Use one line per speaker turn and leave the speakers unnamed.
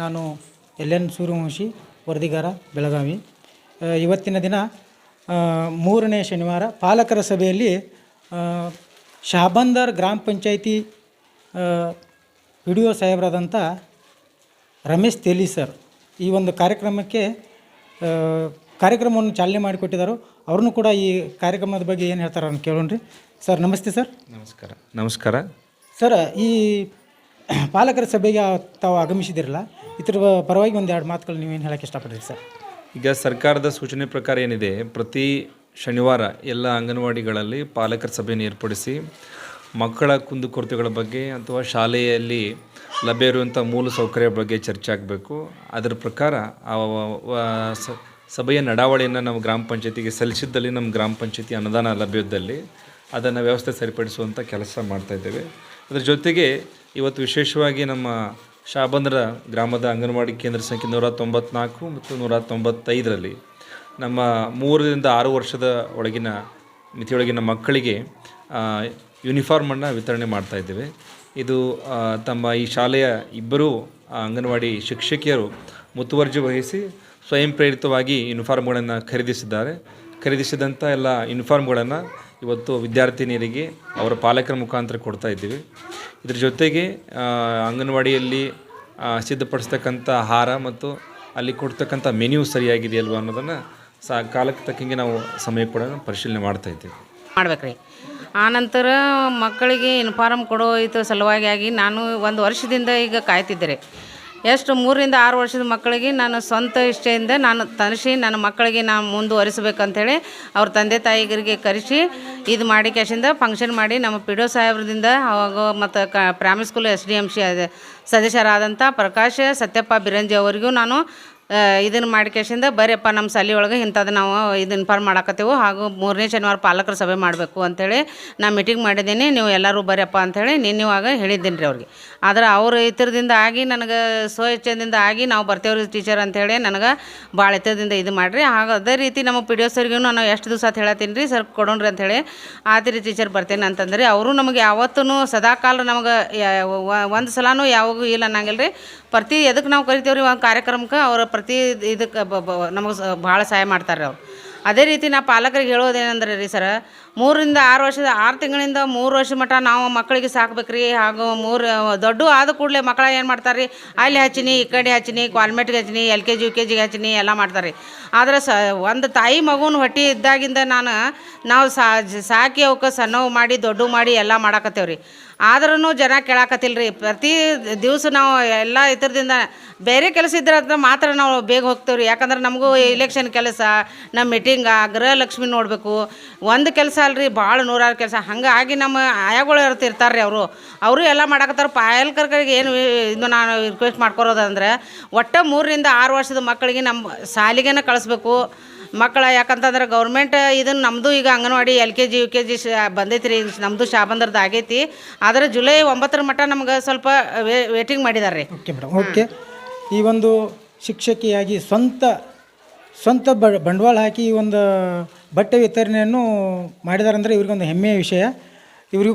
ನಾನು L N Suryavanshi ವರದಿಗಾರ ಬೆಳಗಾವಿ. ಇವತ್ತಿನ ದಿನ ಮೂರನೇ ಶನಿವಾರ ಪಾಲಕರ ಸಭೆಯಲ್ಲಿ ಶಾಬಂದರ್ ಗ್ರಾಮ ಪಂಚಾಯಿತಿ ಪಿ ಡಿ ಒ ಸಾಹೇಬರಾದಂಥ ರಮೇಶ್ ತೇಲಿ ಸರ್ ಈ ಒಂದು ಕಾರ್ಯಕ್ರಮಕ್ಕೆ ಕಾರ್ಯಕ್ರಮವನ್ನು ಚಾಲನೆ ಮಾಡಿಕೊಟ್ಟಿದ್ದಾರೆ. ಅವ್ರನ್ನೂ ಕೂಡ ಈ ಕಾರ್ಯಕ್ರಮದ ಬಗ್ಗೆ ಏನು ಹೇಳ್ತಾರೆ ಅವ್ರನ್ನ ಕೇಳೋಣ್ರಿ. ಸರ್ ನಮಸ್ತೆ ಸರ್.
ನಮಸ್ಕಾರ. ನಮಸ್ಕಾರ.
ಸರ್ ಈ ಪಾಲಕರ ಸಭೆಗೆ ತಾವು ಆಗಮಿಸಿದಿರಲ್ಲ. ಇದ್ರ ಪರವಾಗಿ ಒಂದು ಎರಡು ಮಾತುಗಳು ನೀವೇನು ಹೇಳಕ್ಕೆ ಇಷ್ಟಪಡ್ತೀರಿ ಸರ್?
ಈಗ ಸರ್ಕಾರದ ಸೂಚನೆ ಪ್ರಕಾರ ಏನಿದೆ, ಪ್ರತಿ ಶನಿವಾರ ಎಲ್ಲ ಅಂಗನವಾಡಿಗಳಲ್ಲಿ ಪಾಲಕರ ಸಭೆಯನ್ನು ಏರ್ಪಡಿಸಿ ಮಕ್ಕಳ ಕುಂದುಕೊರತೆಗಳ ಬಗ್ಗೆ ಅಥವಾ ಶಾಲೆಯಲ್ಲಿ ಲಭ್ಯ ಇರುವಂಥ ಮೂಲ ಸೌಕರ್ಯ ಬಗ್ಗೆ ಚರ್ಚೆ ಆಗಬೇಕು. ಅದರ ಪ್ರಕಾರ ಆ ಸಭೆಯ ನಡಾವಳಿಯನ್ನು ನಾವು ಗ್ರಾಮ ಪಂಚಾಯತಿಗೆ ಸಲ್ಲಿಸಿದ್ದಲ್ಲಿ ನಮ್ಮ ಗ್ರಾಮ ಪಂಚಾಯತಿ ಅನುದಾನ ಲಭ್ಯದಲ್ಲಿ ಅದನ್ನು ವ್ಯವಸ್ಥೆ ಸರಿಪಡಿಸುವಂಥ ಕೆಲಸ ಮಾಡ್ತಾ ಇದ್ದೇವೆ. ಅದರ ಜೊತೆಗೆ ಇವತ್ತು ವಿಶೇಷವಾಗಿ ನಮ್ಮ ಶಾಬಂದ್ರ ಗ್ರಾಮದ ಅಂಗನವಾಡಿ ಕೇಂದ್ರ ಸಂಖ್ಯೆ ನೂರ ತೊಂಬತ್ನಾಲ್ಕು ಮತ್ತು ನೂರ ತೊಂಬತ್ತೈದರಲ್ಲಿ ನಮ್ಮ ಮೂರರಿಂದ ಆರು ವರ್ಷದ ಒಳಗಿನ ಮಿತಿಯೊಳಗಿನ ಮಕ್ಕಳಿಗೆ ಯೂನಿಫಾರ್ಮನ್ನು ವಿತರಣೆ ಮಾಡ್ತಾ ಇದ್ದೇವೆ. ಇದು ತಮ್ಮ ಈ ಶಾಲೆಯ ಇಬ್ಬರೂ ಅಂಗನವಾಡಿ ಶಿಕ್ಷಕಿಯರು ಮುತುವರ್ಜಿ ವಹಿಸಿ ಸ್ವಯಂ ಪ್ರೇರಿತವಾಗಿ ಯೂನಿಫಾರ್ಮ್ಗಳನ್ನು ಖರೀದಿಸಿದ್ದಾರೆ. ಖರೀದಿಸಿದಂಥ ಎಲ್ಲ ಯೂನಿಫಾರ್ಮ್ಗಳನ್ನು ಇವತ್ತು ವಿದ್ಯಾರ್ಥಿನಿಯರಿಗೆ ಅವರ ಪಾಲಕರ ಮುಖಾಂತರ ಕೊಡ್ತಾ ಇದ್ದೀವಿ. ಇದ್ರ ಜೊತೆಗೆ ಅಂಗನವಾಡಿಯಲ್ಲಿ ಸಿದ್ಧಪಡಿಸ್ತಕ್ಕಂಥ ಆಹಾರ ಮತ್ತು ಅಲ್ಲಿ ಕೊಡ್ತಕ್ಕಂಥ ಮೆನ್ಯೂ ಸರಿಯಾಗಿದೆಯಲ್ವ ಅನ್ನೋದನ್ನು ಸ, ಕಾಲಕ್ಕೆ ತಕ್ಕಂಗೆ ನಾವು ಸಮಯ ಕೂಡ ಪರಿಶೀಲನೆ ಮಾಡ್ತಾ ಇದ್ದೀವಿ.
ಮಾಡ್ಬೇಕ್ರಿ. ಆನಂತರ ಮಕ್ಕಳಿಗೆ ಇನ್ಫಾರ್ಮ್ ಕೊಡೋ ಇದು ಸಲುವಾಗಿ ಆಗಿ ನಾನು ಒಂದು ವರ್ಷದಿಂದ ಈಗ ಕಾಯ್ತಿದ್ದೆ ರೀ. ಎಷ್ಟು ಮೂರರಿಂದ ಆರು ವರ್ಷದ ಮಕ್ಕಳಿಗೆ ನಾನು ಸ್ವಂತ ಇಷ್ಟೆಯಿಂದ ನಾನು ತರಿಸಿ ನನ್ನ ಮಕ್ಕಳಿಗೆ ನಾನು ಮುಂದುವರಿಸ್ಬೇಕಂತೇಳಿ ಅವ್ರ ತಂದೆ ತಾಯಿಗರಿಗೆ ಕರೆಸಿ ಇದು ಮಾಡಿ ಕ್ಯಾಶಿಂದ ಫಂಕ್ಷನ್ ಮಾಡಿ ನಮ್ಮ ಪಿ ಡಿ ಒ ಸಾಹೇಬ್ರದಿಂದ ಅವಾಗ ಮತ್ತು ಕ primary school S D M C ಸದಸ್ಯರಾದಂಥ Prakash Satyappa Biranji ಅವರಿಗೂ ನಾನು ಇದನ್ನು ಮಾಡ್ಕೇಶಿಂದ ಬರ್ರಿಯಪ್ಪ ನಮ್ಮ ಶಾಲೆ ಒಳಗೆ ಇಂಥದ್ದು ನಾವು ಇದು ಇನ್ಫಾರ್ಮ್ ಮಾಡಾಕತ್ತೇವು ಹಾಗೂ ಮೂರನೇ ಶನಿವಾರ ಪಾಲಕರ ಸಭೆ ಮಾಡಬೇಕು ಅಂಥೇಳಿ ನಾ ಮೀಟಿಂಗ್ ಮಾಡಿದ್ದೀನಿ. ನೀವು ಎಲ್ಲರೂ ಬರ್ರಿಯಪ್ಪ ಅಂಥೇಳಿ ನಿನ್ನೆವಾಗ ಹೇಳಿದ್ದೀನಿ ರೀ ಅವ್ರಿಗೆ. ಆದ್ರೆ ಅವ್ರ ಇತರದಿಂದ ಆಗಿ ನನಗೆ ಸ್ವ ಇಚ್ಛೆದಿಂದ ಆಗಿ ನಾವು ಬರ್ತೇವ್ರಿ ಟೀಚರ್ ಅಂಥೇಳಿ ನನಗೆ ಭಾಳ ಎತ್ತರದಿಂದ ಇದು ಮಾಡಿರಿ. ಹಾಗೆ ಅದೇ ರೀತಿ ನಮ್ಮ ಪಿ ಡಿ ಒ ಸರ್ಗೂ ನಾನು ಎಷ್ಟು ದಿವಸ ಅಂತ ಹೇಳತ್ತೀನಿ ರೀ ಸರ್, ಕೊಡೋಣ್ರಿ ಅಂಥೇಳಿ ಆತಿರಿ ಟೀಚರ್ ಬರ್ತೇನೆ ಅಂತಂದ್ರೆ, ಅವರು ನಮಗೆ ಯಾವತ್ತೂ ಸದಾಕಾಲ ನಮಗೆ ಒಂದು ಸಲನೂ ಯಾವಾಗೂ ಇಲ್ಲ ಅನ್ನಂಗಿಲ್ಲ ರೀ ಪ್ರತಿ ಎದಕ್ಕೆ ನಾವು ಕರಿತೇವೆ ರೀ ಒಂದು ಕಾರ್ಯಕ್ರಮಕ್ಕೆ ಅವ್ರ ಪ್ರತಿ ಇದಕ್ಕೆ ನಮಗೆ ಭಾಳ ಸಹಾಯ ಮಾಡ್ತಾರೆ ರೀ ಅವ್ರು. ಅದೇ ರೀತಿ ನಾ ಪಾಲಕರಿಗೆ ಹೇಳೋದೇನೆಂದ್ರೆ ರೀ ಸರ ಮೂರರಿಂದ ಆರು ವರ್ಷದ, ಆರು ತಿಂಗಳಿಂದ ಮೂರು ವರ್ಷ ಮಟ್ಟ ನಾವು ಮಕ್ಕಳಿಗೆ ಸಾಕ್ಬೇಕ್ರಿ. ಹಾಗೂ ಮೂರು, ದೊಡ್ಡ ಆದ ಕೂಡಲೇ ಮಕ್ಕಳ ಏನು ಮಾಡ್ತಾರೆ ರೀ ಅಲ್ಲಿ ಹಚ್ಚಿನಿ, ಈ ಕಡೆ ಹಚ್ಚಿನಿ ಕ್ವಾಲ್ಮೆಟ್ಗೆ ಹಚ್ಚಿನಿ L K G U K ಜಿಗೆ ಹಚ್ಚಿನಿ, ಎಲ್ಲ ಮಾಡ್ತಾರೆ ರೀ ಆದ್ರೆ ಸ, ಒಂದು ತಾಯಿ ಮಗುನ ಹೊಟ್ಟೆ ಇದ್ದಾಗಿಂದ ನಾನು ನಾವು ಸಾಕಿ ಅವಕ್ಕೆ ಸಣ್ಣವು ಮಾಡಿ ದೊಡ್ಡ ಮಾಡಿ ಎಲ್ಲ ಮಾಡಾಕತ್ತೇವೆ ರೀ ಆದ್ರೂ ಜನ ಕೇಳಾಕತ್ತಿಲ್ಲ ರೀ ಪ್ರತಿ ದಿವಸ ನಾವು ಎಲ್ಲ ಇತರದಿಂದ ಬೇರೆ ಕೆಲಸ ಇದ್ರೆ ಅದನ್ನ ಮಾತ್ರ ನಾವು ಬೇಗ ಹೋಗ್ತೇವೆ ರೀ ಯಾಕಂದ್ರೆ ನಮಗೂ ಇಲೆಕ್ಷನ್ ಕೆಲಸ ನಮ್ಮ ಮೀಟಿಂಗ ಗೃಹಲಕ್ಷ್ಮಿ ನೋಡಬೇಕು. ಒಂದು ಕೆಲಸ ಅಲ್ರಿ ಭಾಳ ನೂರಾರು ಕೆಲಸ. ಹಂಗಾಗಿ ನಮ್ಮ ಆಯಾಗಳು ಇರ್ತಿರ್ತಾರೆ ರೀ ಅವರು. ಅವರು ಎಲ್ಲ ಮಾಡಾಕತ್ತಾರ. ಪಾಯಲ್ಕರ್ಗಳಿಗೆ ಏನು ಇದು ನಾನು ರಿಕ್ವೆಸ್ಟ್ ಮಾಡ್ಕೊರೋದಂದ್ರೆ, ಒಟ್ಟು ಮೂರರಿಂದ ಆರು ವರ್ಷದ ಮಕ್ಕಳಿಗೆ ನಮ್ಮ ಶಾಲಿಗೆನ ಕಳಿಸ್ಬೇಕು. ಮಕ್ಕಳ ಯಾಕಂತಂದ್ರೆ ಗೌರ್ಮೆಂಟ್ ಇದನ್ನು ನಮ್ಮದು ಈಗ anganwadi, L K G, U K G ಬಂದೈತಿ ರೀ ನಮ್ಮದು ಶಾಬಂದರ್ದು ಆಗೈತಿ. ಆದರೆ ಜುಲೈ ಒಂಬತ್ತರ ಮಟ್ಟ ನಮ್ಗೆ ಸ್ವಲ್ಪ ವೇಟಿಂಗ್ ಮಾಡಿದ್ದಾರೆ ರೀ
ಓಕೆ ಮೇಡಮ್ ಓಕೆ. ಈ ಒಂದು ಶಿಕ್ಷಕಿಯಾಗಿ ಸ್ವಂತ ಸ್ವಂತ ಬ ಬಂಡವಾಳ ಹಾಕಿ ಒಂದು ಬಟ್ಟೆ ವಿತರಣೆಯನ್ನು ಮಾಡಿದಾರಂದರೆ ಇವ್ರಿಗೊಂದು ಹೆಮ್ಮೆಯ ವಿಷಯ. ಇವರಿಗೂ